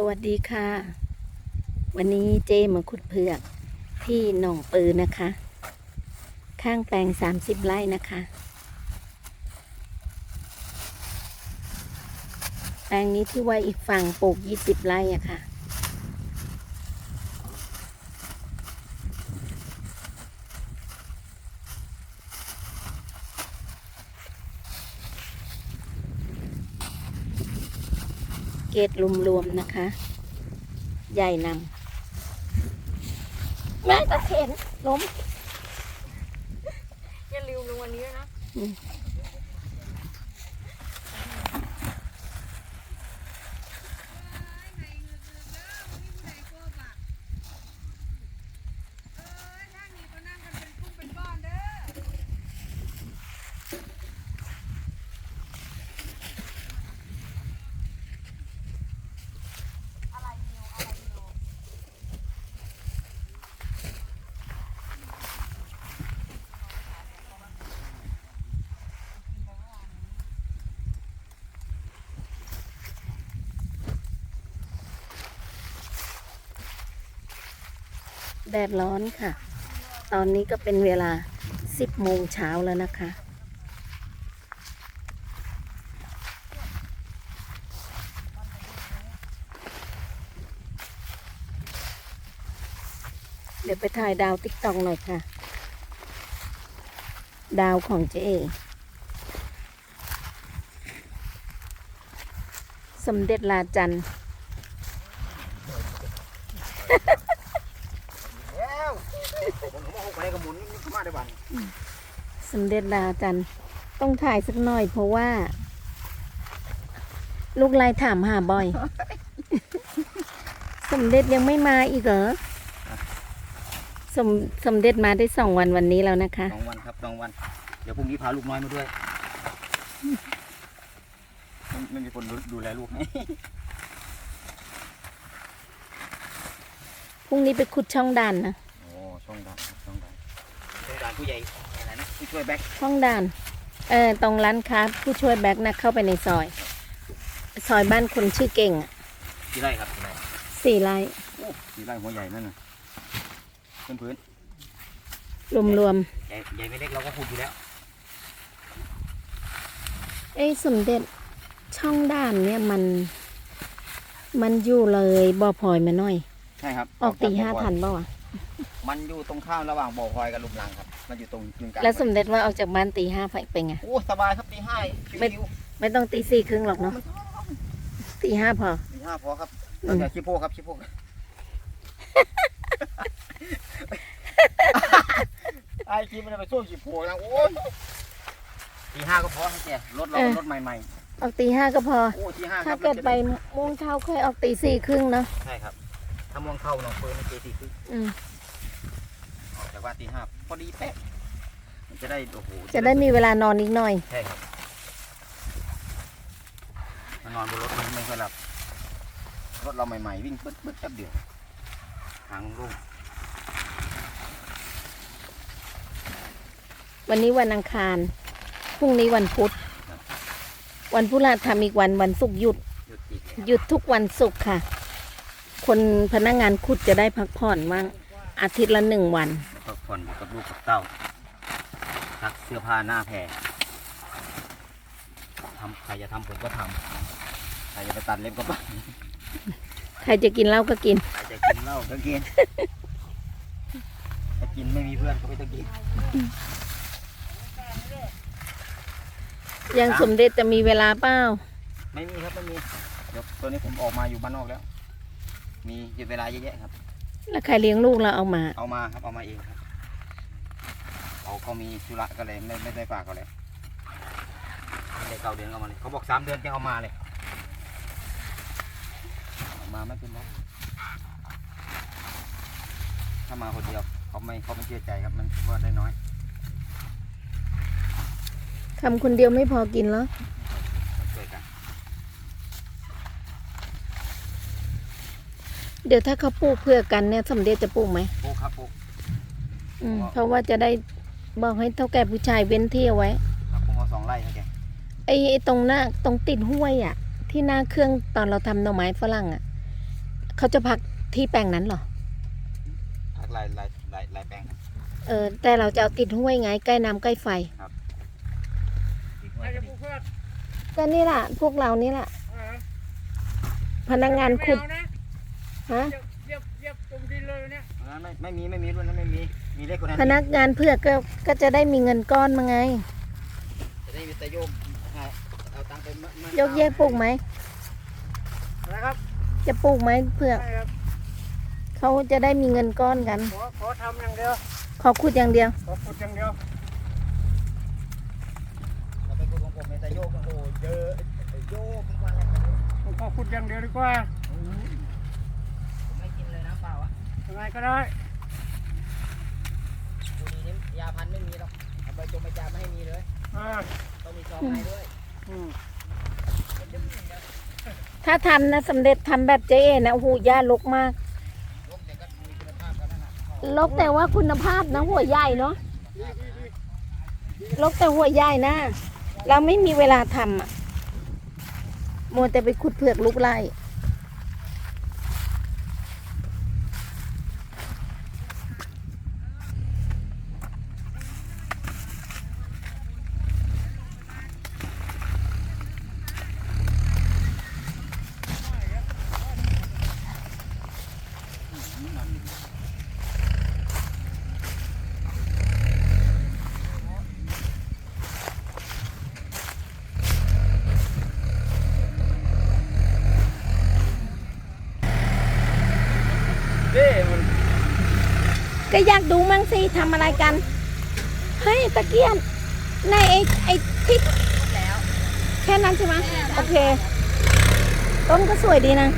สวัสดีค่ะ วันนี้เจมาขุดเผือกที่หนองปือนะคะ ข้างแปลง30ไร่นะคะ แปลงนี้ที่ว่าอีกฝั่งปลูก20ไร่อะค่ะ กตรวมๆนะคะ ใหญ่นำแม่ตะเข็นล้มอย่าลืมลงวันนี้ด้วยนะ แดดร้อนค่ะ ตอนนี้ก็เป็นเวลา 10 โมงเช้าแล้วนะคะ เดี๋ยวไปถ่ายดาวติ๊กตอกหน่อยค่ะ ดาวของเจ๊เอสมเด็จลาจันทร์ แล้วผมก็มาหกไปกับหมุนนี่เข้ามาได้บ้าน สม เด็จลาจันทร์ต้องถ่ายสักหน่อยเพราะว่า ลูกไลายถามหาบ่อย สมเด็จยังไม่มาอีกเหรอสมสมเด็จมาได้สองวันวันนี้แล้วนะคะสองวันครับสองวัน เดี๋ยวพรุ่งนี้พาลูกน้อยมาด้วยไม่ไม่มีคนดูดูแลลูกให้พรุ่งนี้ไปขุดช่องด่านนะโอ้ช่องด่านครับช่องด่านช่องด่านผู้ใหญ่อะไรนะ ผู้ช่วยแบ็คช่องด่าน เออตรงร้านค้าผู้ช่วยแบ็กนะเข้าไปในซอย ซอยบ้านคนชื่อเก่งอะที่ไร่ครับที่ไร่สี่ไร่โอ้ที่ไร่หัวใหญ่นั่นน่ะพื้นพื้นรวมใหญ่ใหญ่ไม่เล็กเราก็พูดอยู่แล้วๆเอ้ยสมเด็จช่องด่านเนี่ยมัน มันอยู่เลยบ่อพลอยมาหน่อย ใช่ครับออกตีห้าจกบ่ทันบ่าวะมันอยู่ตรงข้ามระหว่างบ่อพลอยกับลุมลังครับ มันอยู่ตรงกึ่งกลางแล้วสมเด็จว่าออกจากบ้านตีห้าไปเป็นไง โอ้สบายครับตีห้าไม่ชิวไม่ต้องตีสี่ครึ่งหรอกเนาะตีห้าพอๆตีห้าพอครับอืมเราจะชิโพครับชิโพไอ้คลิปมันไปสู้ชิโพนะโอ้ยตีห้าก็พอครับแกรถเรารถใหม่ออกตีห้าก็พอๆโอ้ตีห้าคถ้ารับเกิดไปโมงเช้าค่อยออกตีสี่ครึ่งเนาะใช่ครับถ้ามองเข้าน้องเฟิร์นเจตีคืออื มออกจากว่าตีห้าพอดีเป๊ะมันจะได้โอ้โหจะได้มีเวลานอนอีกหน่อย ใช่ครับมานอนบนรถมันไม่ค่อยหลับรถเราใหม่ๆ วิ่งปึ๊ดปึ๊ดแป๊บเดียวทางโล่งวันนี้วันอังคาร พรุ่งนี้วันพุธ วันพฤหัสทำอีกวันวันศุกร์หยุด หยุดอีกแล้วหยุดทุกวันศุกร์ค่ะ คนพนักงานขุดจะได้พักผ่อนว่างอาทิตย์ละหนึ่งวัน แล้วก็ผ่อนอยู่กับลูกกับเต้าซักเสื้อผ้าหน้าแพรทำใครจะทำผมก็ทำใครจะไปตัดเล็บก็ไปใครจะกินเหล้าก็กิน ใครจะกินเหล้าก็กินถ้ากินไม่มีเพื่อนก็ไม่ต้องกินยังสมเด็จจะมีเวลาเปล่าไม่มีครับไม่มีเดี๋ยวตัวนี้ผมออกมาอยู่บ้านนอกแล้ว มีหยุดเวลาเยอะแยะครับ แล้วใครเลี้ยงลูกเราเอามา เอามาครับเอามาเองครับ เขาเขามีธุระก็เลยไม่ไม่ได้ฝากเขาเลยไม่ได้เก้าเดือนเอามาเลยเขาบอกสามเดือนจะเอามาเลยเอามาไม่เป็นไรถ้ามาคนเดียวเขาไม่เขาไม่เชื่อใจครับมันว่าได้น้อยทำคนเดียวไม่พอกินแล้วช่วยกันเดี๋ยวถ้าเขาปลูกเพื่อกันเนี่ยสมเด็จจะปลูกไหมปลูกครับปลูก อืมเพราะว่าจะได้ บอกให้เท่าแก่ผู้ชายเว้นที่เอาไว้ครับปลูกมาสองไร่ครับแกไอ้ไอ้ตรงหน้าตรงติดห้วยอะ ที่หน้าเครื่องตอนเราทำหน่อไม้ฝรั่งอะเขาจะพักที่แปลงนั้นเหรอผักลายลายลายลายแปลงครับ เออแต่เราจะเอาติดห้วยไงใกล้น้ำใกล้ไฟใครจะปลูกเพื่อนก็นี่แหละพวกเรานี่แหละเออพนักงานไม่ขุดเอานะฮะ เยียบเยียบตรงดินเลยเนี่ยอ่าไม่ไม่มีไม่มีรุ่นนั้นไม่มี มีเลขคนนั้นพนักงานเพื่อกก็ก็จะได้มีเงินก้อนมาไง จะได้มีแต่โยกให้เอาตังค์ไปมะมะยกแยกปลูกไหม นะครับจะปลูกไหมเพื่อกใช่ครับเขาจะได้มีเงินก้อนกัน ขอขอทำอย่างเดียวขอขุดอย่างเดียว ขอขุดอย่างเดียวเราไปปลูกของผมมีแต่โยกโอ้โหเยอะโยกทุกวันเลยผมขอขุดอย่างเดียวดีกว่าผมไม่กินเลยน้ำเปล่าอะยังไงก็ได้ ดูดีนี่ยาพันธุ์ไม่มีหรอกเอาไปจงไปจาไม่ให้มีเลยอ่าต้องมีซองให้ด้วยอืมถ้าทำนะสำเร็จทำแบบเจ๊เอนะโอ้โหหญ้ารกมากโยกแต่ก็มีคุณภาพกันนั่นแหละรกแต่ว่าคุณภาพนะหัวใหญ่เนาะรกแต่หัวใหญ่นะ เราไม่มีเวลาทำอะมัวแต่ไปขุดเผือกลูกไร่ เด้มัน ก็อยากดูมั่งสิทำอะไรกัน เฮ้ยตะเกียนในไอ้ไอ้ที่แค่นั้นใช่ไหมโอเค ต้นก็สวยดีนะ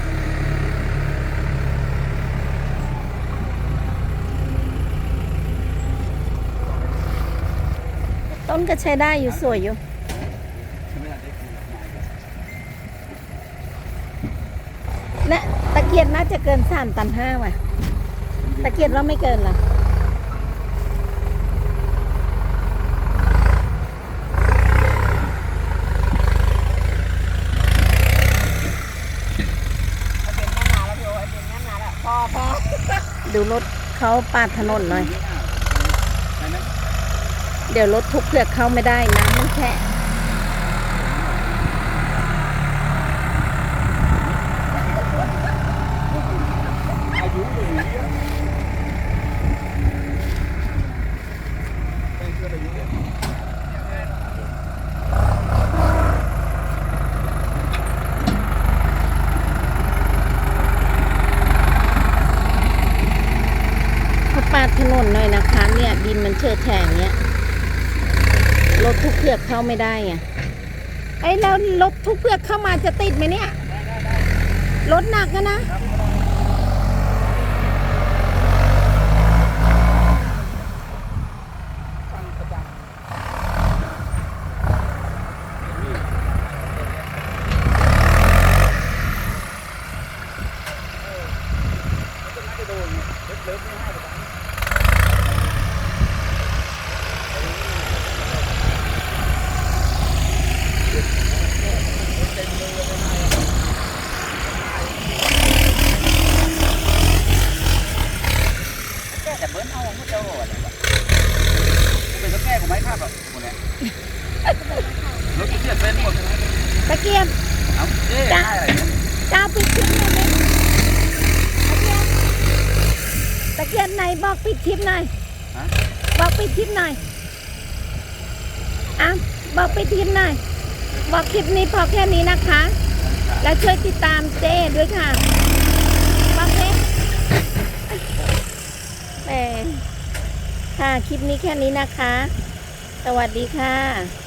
ต้นก็ใช้ได้อยู่สวยอยู่นะตะเกียบน่าจะเกินสามตันห้าว่ะ ตะเกียบเราไม่เกินเหรอดูรถเขาปาดถนนหน่อยไปไหมเดี๋ยวรถทุกเผือกเข้าไม่ได้น้ำมันแค่ อายุเลยไปเพื่อนอายุเลย เขาปาดถนนหน่อยนะคะ เนี่ย ดินมันเชิดแฉงเนี่ยรถ ทุกเผือกเข้าไม่ได้ไงไอ้แล้วรถทุกเผือกเข้ามาจะติดไหมเนี่ยรถหนักอะนะแก้แต่เบิ้ลเอาไม่เจ้าอะไรวะเป็นก็แก้ของไม้คาบแบบคนเนี้ยรถเกียร์เป็นหมดตะเกียบเอาเจ๊ได้อะไรเนี่ยกาวปิดคลิปหน่อยดิตะเกียบไหนบอกปิดคลิปหน่อยฮะบอกปิดคลิปหน่อยอะบอกปิดคลิปหน่อยบอกคลิปนี้พอแค่นี้นะคะ แล้วช่วยติดตามเจ้ด้วยค่ะบอกเจ้ แต่ค่ะคลิปนี้แค่นี้นะคะ สวัสดีค่ะ